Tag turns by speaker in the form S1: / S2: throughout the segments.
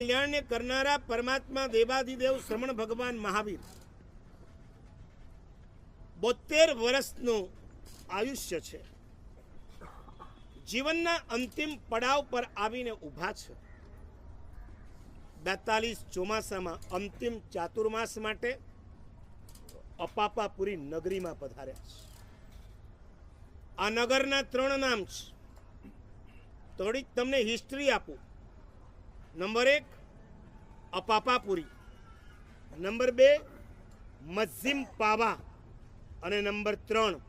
S1: કલ્યાણને કરનારા પરમાત્મા દેવાધિદેવ શ્રમણ ભગવાન મહાવીર. બોતેર વર્ષનું આયુષ્ય છે. જીવનના અંતિમ પડાવ પર આવીને ઊભા છે. બેતાલીસ ચોમાસામાં અંતિમ ચાતુર્માસ માટે અપાપાપુરી નગરીમાં પધાર્યા છે. આ નગરના ત્રણ નામ છે. થોડીક તમને હિસ્ટ્રી આપું. નંબર એક, અપાપાપુરી. નંબર બે, મઝિમ પાવા. અને નંબર ત્રણ,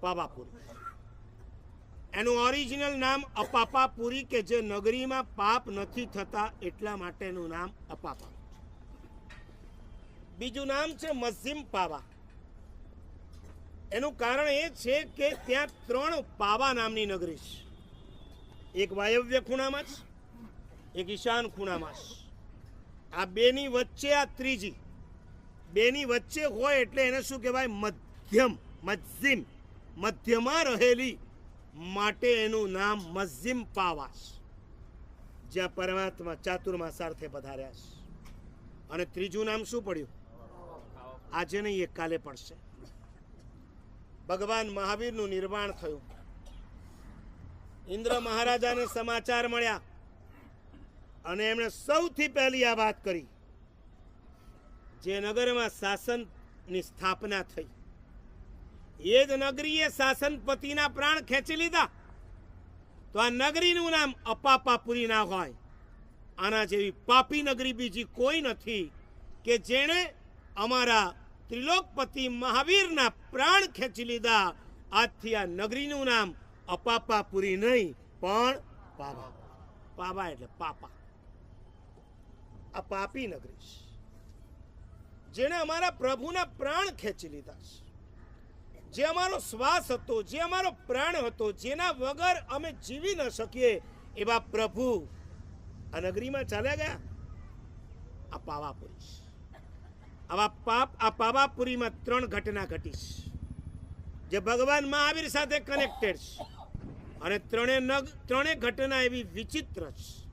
S1: પાવાપુરી. એનું ઓરિજિનલ નામ અપાપાપુરી કે જે નગરીમાં પાપ નથી થતા એટલા માટેનું નામ અપાપા. બીજું નામ છે મઝિમ પાવા. એનું કારણ એ છે કે ત્યાં ત્રણ પાવા નામની નગરી છે. એક વાયવ્ય ખૂણામાં છે એક ઈશાન ખૂણામાં આ બેની વચ્ચે આ ત્રીજી. બેની વચ્ચે હોય એટલે એને શું કહેવાય? મધ્યમ મઝિમ મધ્યમાં રહેલી માટે એનું નામ મઝિમ પાવાસ. જ્યાં પરમાત્મા ચાતુર્માસ અર્થે પધાર્યા છે. અને ત્રીજું નામ શું પડ્યું? આજે નહીં, એ કાલે પડશે. ભગવાન મહાવીરનું નિર્માણ થયું. ઇન્દ્ર મહારાજાને સમાચાર મળ્યા. અને એમણે સૌથી પહેલી આ વાત કરી, જે નગરમાં શાસનની સ્થાપના થઈ. એ જ નગરીએ શાસનપતિના પ્રાણ ખેંચી લીધા. તો આ નગરીનું નામ અપાપાપુરી ના હોય. આના જેવી પાપી નગરી બીજી કોઈ નથી કે જેણે અમારા ત્રિલોકપતિ મહાવીરના પ્રાણ ખેંચી લીધા. આજથી આ નગરીનું નામ અપાપાપુરી નહીં, પણ પાવા. પાવા એટલે પાપા. આ પાપી નગરી છે જેણે અમારા પ્રભુના પ્રાણ ખેંચી લીધા છે. જે અમારો શ્વાસ હતો, જે અમારો પ્રાણ હતો, જેના વગર અમે જીવી ન શકીએ, એવા પ્રભુ આ નગરીમાં ચાલ્યા ગયા. આ પાવાપુરી. આવા પાપ, આ પાવાપુરીમાં ત્રણ ઘટના ઘટી છે. જે ભગવાન મહાવીર સાથે કનેક્ટેડ છે. અને ત્રણે નગ ત્રણે ઘટના એવી વિચિત્ર છે.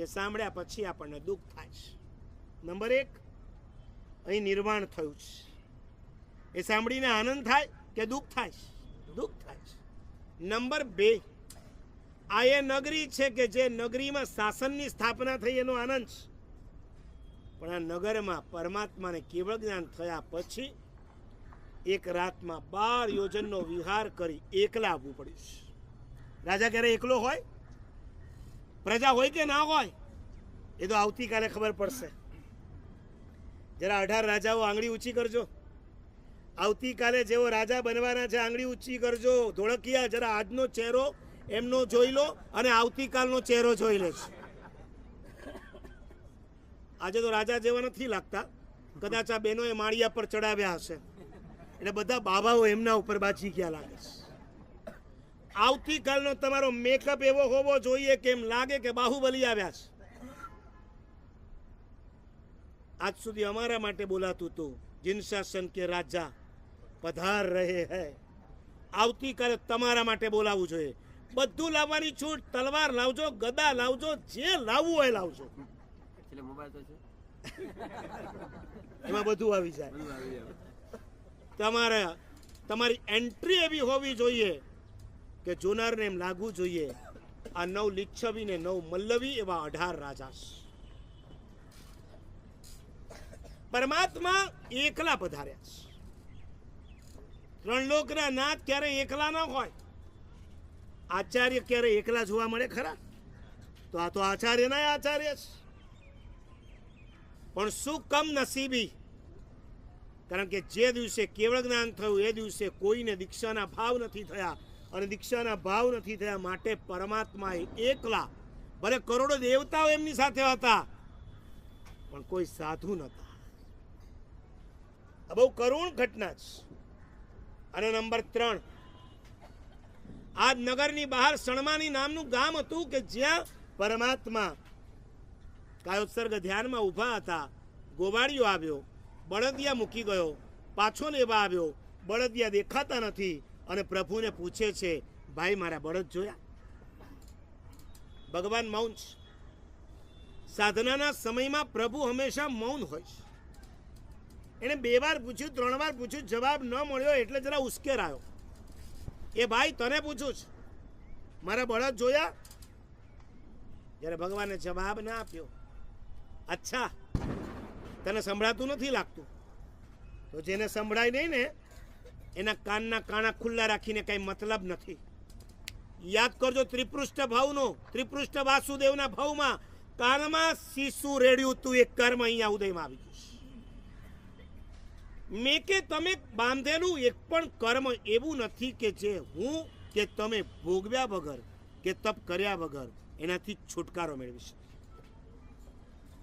S1: જે સાંભળ્યા પછી આપણને દુઃખ થાય છે. નંબર એક, અહીં નિર્માણ થયું છે. એ સાંભળીને આનંદ થાય કે દુઃખ થાય છે? દુઃખ થાય છે. નંબર બે, આ એ નગરી છે કે જે નગરીમાં શાસનની સ્થાપના થઈ એનો આનંદ છે. પણ આ નગરમાં પરમાત્માને કેવળ જ્ઞાન થયા પછી એક રાતમાં બાર યોજનનો વિહાર કરી એકલા આવવું પડ્યું છે. રાજા ક્યારે એકલો હોય? પ્રજા હોય કે ના હોય, એ તો આવતીકાલે ખબર પડશે. જરા અઢાર રાજાઓ આંગળી ઊંચી કરજો. આવતીકાલે જેવો રાજા બનવાના છે, આંગળી ઊંચી કરજો. ધોળકિયા જરા આજનો ચહેરો એમનો જોઈ લો અને આવતીકાલનો ચહેરો જોઈ લેજો આજે તો રાજા જેવા નથી લાગતા. કદાચ આ બહેનોએ માળિયા પર ચડાવ્યા હશે. એટલે બધા બાબાઓ એમના ઉપર બાજી ગયા લાગે છે. આવતીકાલનો તમારો મેકઅપ એવો હોવો જોઈએ કે એમ લાગે કે બાહુબલી આવ્યા છે? આજ સુધી અમારા માટે બોલાતું હતું જિન શાસન કે રાજા પધાર રહે હૈ. આવતીકાલે તમારા માટે બોલાવવું જોઈએ. બધું લાવવાની છૂટ તલવાર લાવજો ગદા લાવજો જે લાવવું હોય લાવજો. એમાં બધું આવી જાય. તમારે તમારી એન્ટ્રી એવી હોવી જોઈએ કે જોનારને એમ લાગવું જોઈએ આ નવ લિચ્છવી ને નવ મલ્લવી એવા અઢાર રાજા પરમાત્મા એકલા પધાર્યા છે. ત્રણ લોકના નાથ ક્યારે એકલા ન હોય, આચાર્ય ક્યારે એકલા જોવા મળે ખરા? તો આ તો આચાર્યના આચાર્ય છે. પણ શું કમ નસીબી? કારણ કે જે દિવસે કેવળ જ્ઞાન થયું, એ દિવસે કોઈને દીક્ષાના ભાવ નથી થયા. અને દીક્ષાના ભાવ નથી થયા. માટે પરમાત્મા એકલા, ભલે કરોડો દેવતાઓ એમની સાથે હતા, પણ કોઈ સાધુ નતા આ બહુ કરુણ ઘટના છે. અને નંબર ત્રણ, આ નગરની બહાર સણમાની નામનું ગામ હતું કે જ્યાં પરમાત્મા કાયોત્સર્ગ ધ્યાનમાં ઊભા હતા, ગોવાળિયો આવ્યો, બળદિયા મૂકી ગયો, પાછો લેવા આવ્યો, બળદિયા દેખાતા નથી અને પ્રભુને પૂછે છે, ભાઈ, મારા બળદ જોયા? ભગવાન મૌન છે. સાધનાના સમયમાં પ્રભુ હંમેશા મૌન હોય છે. એણે બે વાર પૂછ્યું, ત્રણ વાર પૂછ્યું, જવાબ ન મળ્યો એટલે જરા ઉશ્કેરાયો. એ ભાઈ, તને પૂછું છું, મારા બળદ જોયા? જ્યારે ભગવાને જવાબ ના આપ્યો, અચ્છા, તને સંભળાતું નથી લાગતું. તો જેને સંભળાય નહીં ને એના કાનના કાણા ખુલ્લા રાખીને કઈ મતલબ નથી. યાદ કરજો ત્રિપૃષ્ઠ ભાવનો, ત્રિપૃષ્ઠ વાસુદેવના ભાવમાં કાનમાં શીશુ રેડ્યું તું, એક કર્મ અહીંયા ઉદયમાં આવી ગયું મેં કે તમે બાંધેલું એક પણ કર્મ એવું નથી કે જે હું કે તમે ભોગવ્યા વગર કે તપ કર્યા વગર એનાથી છુટકારો મેળવી શકે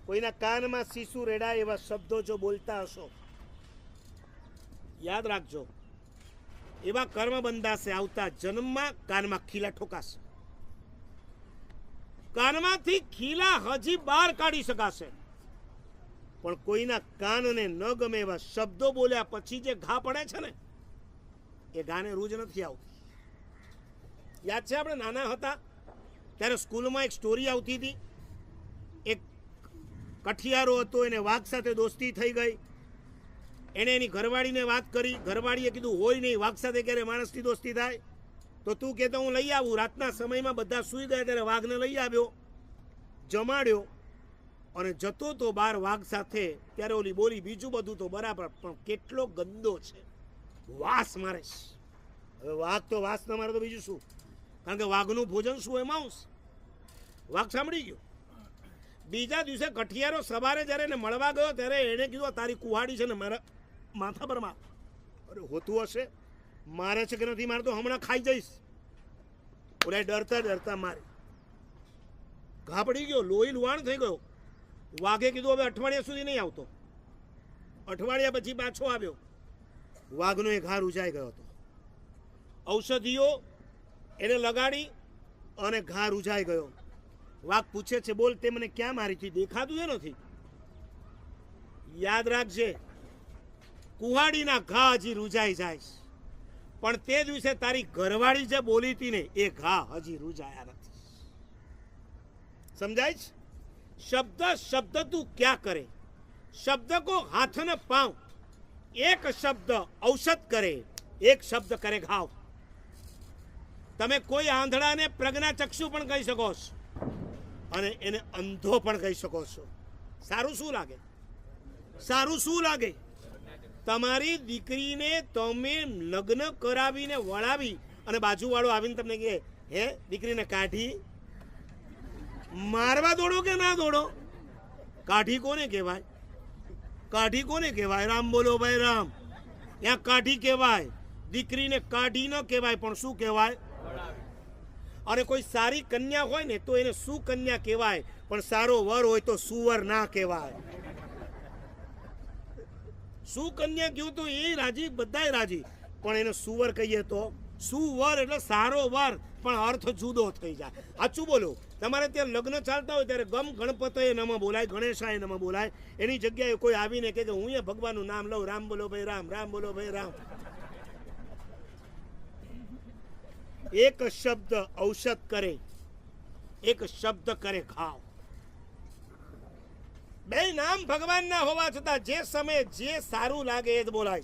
S1: કોઈના કાનમાં શીશુ રેડાય એવા શબ્દો જો બોલતા હશો, યાદ રાખજો એવા કર્મ બંધાશે, આવતા જન્મમાં કાનમાં ખીલા ઠોકાશે. કાનમાંથી ખીલા હજી બહાર કાઢી શકાશે. પણ કોઈના કાનને ન ગમે એવા શબ્દો બોલ્યા પછી જે ઘા પડે છે ને, એ ગાને રૂજ નથી આવતી. યાદ છે આપણે નાના હતા, ત્યારે સ્કૂલમાં એક સ્ટોરી આવતી હતી. એક કઠિયારો હતો, એને વાઘ સાથે દોસ્તી થઈ ગઈ. એણે એની ઘરવાળીને વાત કરી. ઘરવાળીએ કીધું, હોય નહીં, વાઘ સાથે ક્યારે માણસની દોસ્તી થાય? તો તું કહેતો, હું લઈ આવું. રાતના સમયમાં બધા સૂઈ ગયા ત્યારે વાઘને લઈ આવ્યો, જમાડ્યો અને જતો તો બાર વાઘ સાથે. ત્યારે ઓલી બોલી, બીજું બધું તો બરાબર, પણ કેટલો ગંદો છે. વાસ મારે હવે વાઘ તો વાસ ન મારે તો બીજું શું? કારણ કે વાઘનું ભોજન શું હોય માંસ વાઘ સાંભળી ગયો? બીજા દિવસે કઠિયારો સવારે જ્યારે એને મળવા ગયો, ત્યારે એણે કીધું તારી કુહાડી છે ને, મારા માથા પરમાં અરે, હોતું હશે? મારે છે કે નથી મારતો હમણાં ખાઈ જઈશ. ઓલા ડરતા ડરતા મારે. ઘા પડી ગયો, લોહી લુહાણ થઈ ગયો. વાઘે કીધું, હવે અઠવાડિયા સુધી નહીં આવતો. અઠવાડિયા પછી પાછો આવ્યો. વાઘનો એ ઘા રૂજાઈ ગયો હતો. ઔષધિઓ એને લગાડી અને ઘા રૂજાઈ ગયો. વાઘ પૂછે છે, બોલ, તે મને ક્યાં મારી હતી? દેખાતું એ નથી. યાદ રાખજે કુહાડીના ઘા હજી રૂજાઈ જાય પણ તે દિવસે તારી ઘરવાળી જે બોલી હતી ને, એ ઘા હજી રૂજાયા નથી. સમજાય છે? શબ્દ શબ્દ તું ક્યાં કરે? શબ્દ કો હાથ ને પાવ એક શબ્દ ઔષધ કરે, એક શબ્દ કરે ઘાવ. તમે કોઈ આંધળાને પ્રજ્ઞાચક્ષુ પણ કહી શકો છો. અને એને અંધો પણ કહી શકો છો. સારું શું લાગે? સારું શું લાગે? તમારી દીકરીને તમે લગ્ન કરાવીને વળાવી અને બાજુવાળો આવીને તમને કહે, હે, દીકરીને કાઢી મારવા દોડો કે ના દોડો? કાઢી કોને કહેવાય? કાઢી કોને કહેવાય? રામ બોલો ભાઈ, રામ. ત્યાં કાઢી કહેવાય. દીકરીને કાઢી ન કહેવાય, પણ શું કહેવાય? અને કોઈ સારી કન્યા હોય ને તો એને સુકન્યા કહેવાય, પણ સારો વર હોય તો સુવર ના કહેવાય. સુકન્યા કહ્યું તો? એ રાજી, બધાય રાજી. પણ એને સુવર કહીએ તો, સુવર એટલે સારો વર, પણ અર્થ જુદો થઈ જાય. સાચું બોલો? તમારે ત્યાં લગ્ન ચાલતા હોય ત્યારે ગમ ગણપતય નમ બોલાય ગણેશાય નમ બોલાય. એની જગ્યાએ કોઈ આવીને કહે કે, હું એ ભગવાનનું નામ લઉં. રામ બોલો ભાઈ, રામ રામ બોલો ભાઈ, રામ. એક શબ્દ ઔષધ કરે, એક શબ્દ કરે ઘાવ બે નામ ભગવાનના હોવા છતાં જે સમયે જે સારું લાગે એ જ બોલાય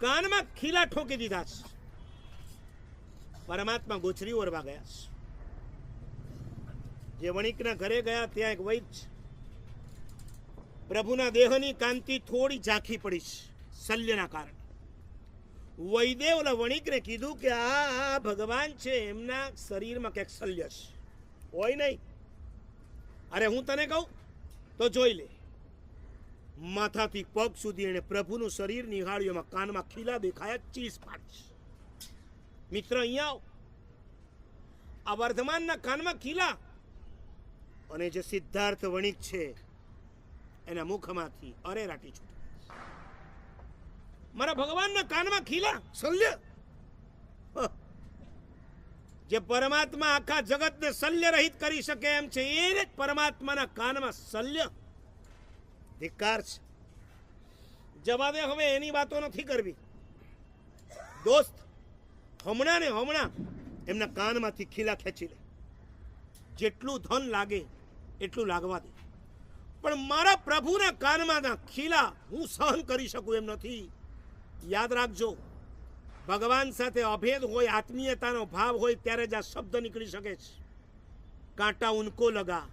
S1: કાનમાં ખીલા ઠોકી દીધા છે. પરમાત્મા ગોચરી ઓરવા ગયા છે. જે વણિકના ઘરે ગયા ત્યાં એક વૈદ પ્રભુના દેહની કાંતિ થોડી ઝાંખી પડી છે, શલ્યના કારણે. વૈદે ઓલા વણિકને કીધું કે આ ભગવાન છે, એમના શરીરમાં ક્યાંક શલ્ય છે. હોય નહીં. અરે હું તને કહું? તો જોઈ લે. માથાથી પગ સુધી એને પ્રભુનું શરીર નિહાળ્યું, એમાં કાનમાં ખીલા દેખાયા, ચીસ પાડી મિત્ર, અહીંયા આવ. આ વર્ધમાનના કાનમાં ખીલા. અને જે સિદ્ધાર્થ વણિક છે, એના મુખમાંથી અરેરાટી છૂટી. મારા ભગવાનના કાનમાં ખીલા. શલ્ય. જે પરમાત્મા આખા જગતને શલ્ય રહિત કરી શકે એમ છે, એ જ પરમાત્માના કાનમાં શલ્ય. ધિકાર છે. જવાબે હવે એની વાતો નથી કરવી. દોસ્ત, હમણાં ને હમણાં એમના કાનમાંથી ખીલા ખેંચી લે. જેટલું ધન લાગે એટલું લાગવા દે. પણ મારા પ્રભુના કાનમાંના ખીલા હું સહન કરી શકું એમ નથી. યાદ રાખજો ભગવાન સાથે અભેદ હોય, આત્મીયતાનો ભાવ હોય, ત્યારે જ આ શબ્દ નીકળી શકે છે. કાંટા ઉનકો લગા,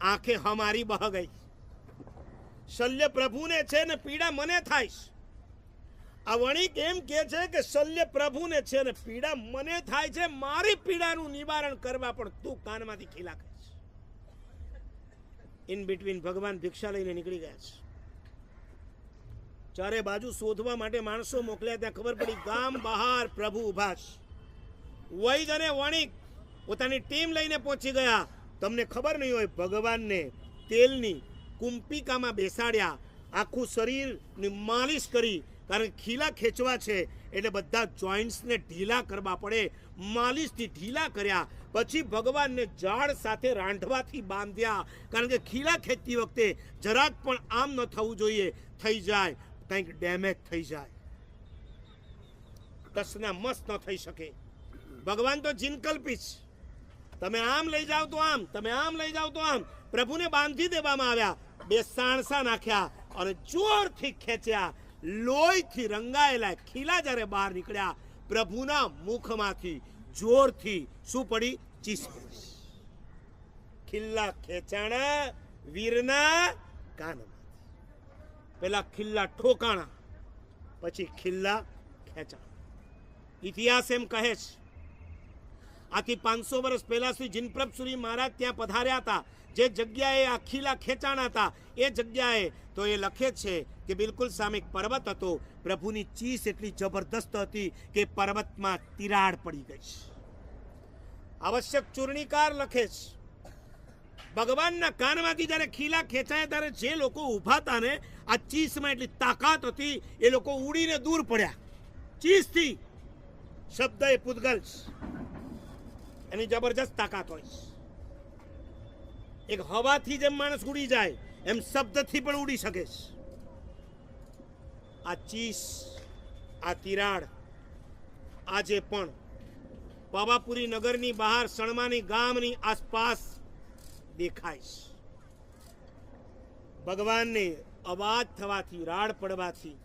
S1: આંખે હમારી બહ ગઈ. શલ્ય પ્રભુને છે ને પીડા મને થાય. આ વણિક એમ કે છે કે શલ્ય પ્રભુને છે ને પીડા મને થાય છે, મારી પીડાનું નિવારણ કરવા પણ તું કાનમાંથી ખીલા કરીશ ઇન બિટવીન ભગવાન ભિક્ષા લઈને નીકળી ગયા છે. ચારે બાજુ શોધવા માટે માણસો મોકલ્યા ત્યાં ખબર પડી, ગામ બહાર પ્રભુ ઉભાસ વૈદ અને વણિક પોતાની ટીમ લઈને પહોંચી ગયા. તમને ખબર નહીં હોય, ભગવાનને તેલની કુંપિકામાં બેસાડ્યા. આખું શરીરની માલિશ કરી, કારણ કે ખીલા ખેંચવા છે, એટલે બધા જોઈન્ટ્સને ઢીલા કરવા પડે. માલિશથી ઢીલા કર્યા. પછી ભગવાનને ઝાડ સાથે રાંધવાથી બાંધ્યા. કારણ કે ખીલા ખેંચતી વખતે જરાક પણ આમ ન થવું જોઈએ, થઈ જાય. કંઈક ડેમેજ થઈ જાય. કસના મસ્ત ન થઈ શકે. ભગવાન તો જિનકલ્પી છે તમે આમ લઈ જાઓ તો આમ, તમે આમ લઈ જાઓ તો આમ. પ્રભુને બાંધી દેવામાં આવ્યા. બે સાણસા નાખ્યા અને જોરથી ખેંચ્યા. લોહીથી રંગાયેલા ખીલા જ્યારે બહાર નીકળ્યા, પ્રભુના મુખમાંથી જોરથી શું પડી ચીસ પડી ખિલ્લા ખેંચાણા, વીરના કાનમાં. પેલા ખિલ્લા ઠોકાણા, પછી ખિલ્લા ખેંચા ઇતિહાસ એમ કહે છે, આથી પાંચસો વર્ષ પહેલા શ્રી જિનપ્રભ સુરી મહારાજ ત્યાં પધાર્યા હતા, જે જગ્યાએ આ ખીલા ખેંચાણા હતા, એ જગ્યાએ તો એ લખે છે કે બિલકુલ સામે પર્વત હતો, પ્રભુની ચીસ એટલી જબરદસ્ત હતી કે પર્વતમાં તિરાડ પડી ગઈ છે. આવશ્યક ચૂર્ણીકાર લખે છે ભગવાનના કાનમાંથી જ્યારે ખીલા ખેંચાયા ત્યારે જે લોકો ઊભા હતા ને, આ ચીસમાં એટલી તાકાત હતી, એ લોકો ઉડીને દૂર પડ્યા. ચીસથી શબ્દ એ પૂતગલ એની જબરજસ્ત તાકાત હોય એક હવાથી જેમ માણસ ઉડી જાય, એમ શબ્દથી પણ ઉડી શકે છે. આ ચીસ, આ તિરાડ, આજે પણ પાવાપુરી નગરની બહાર સણમાની ગામની આસપાસ દેખાય છે ભગવાનને અવાજ થવાથી, રાડ પડવાથી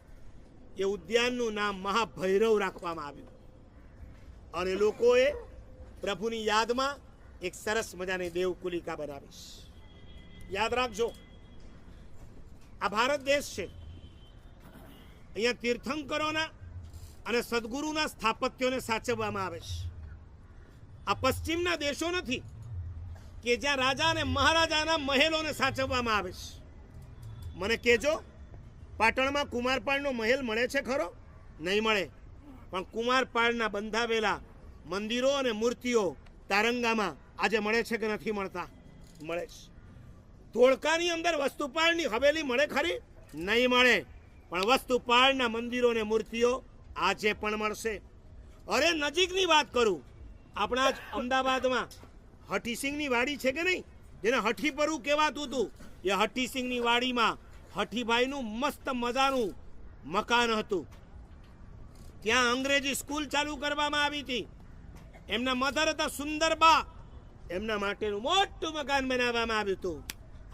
S1: એ ઉદ્યાનનું નામ મહાભૈરવ રાખવામાં આવ્યું. અને લોકોએ પ્રભુની યાદમાં એક સરસ મજાની દેવકુલિકા બનાવીશ. યાદ રાખજો, આ ભારત દેશ છે. અહીંયા તીર્થંકરોના અને સદગુરુના સ્થાપત્યોને સાચવવામાં આવે છે. આ પશ્ચિમના દેશો નથી કે જ્યાં રાજા અને મહારાજાના મહેલોને સાચવવામાં આવે છે. મને કહેજો, પાટણમાં કુમારપાળનો મહેલ મળે છે ખરો? નહીં મળે. પણ કુમારપાળના બંધાવેલા મંદિરો અને મૂર્તિઓ તારંગામાં આજે મળે છે કે નથી મળતા? મળે છે. ધોળકાની અંદર વસ્તુપાળની હવેલી મળે ખરી? નહીં મળે. પણ વસ્તુપાળના મંદિરો મૂર્તિઓ આજે પણ મળશે. અરે નજીકની વાત કરું. આપણા જ અમદાવાદમાં હઠીસિંગની વાડી છે કે નહીં? જેને હઠીપરું કહેવાતું હતું. એ હઠીસિંહની વાડીમાં હઠીભાઈનું મસ્ત મજાનું મકાન હતું. ત્યાં અંગ્રેજી સ્કૂલ ચાલુ કરવામાં આવી હતી. એમના મધર હતા સુંદરબા. એમના માટેનું મોટું મકાન બનાવવામાં આવ્યું હતું.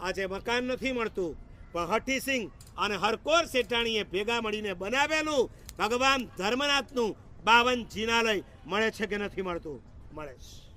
S1: આજે મકાન નથી મળતું, પણ હઠીસિંહ અને હરકોર શેઠાણીએ ભેગા મળીને બનાવેલું ભગવાન ધર્મનાથનું બાવન જિનાલય મળે છે કે નથી મળતું? મળે છે.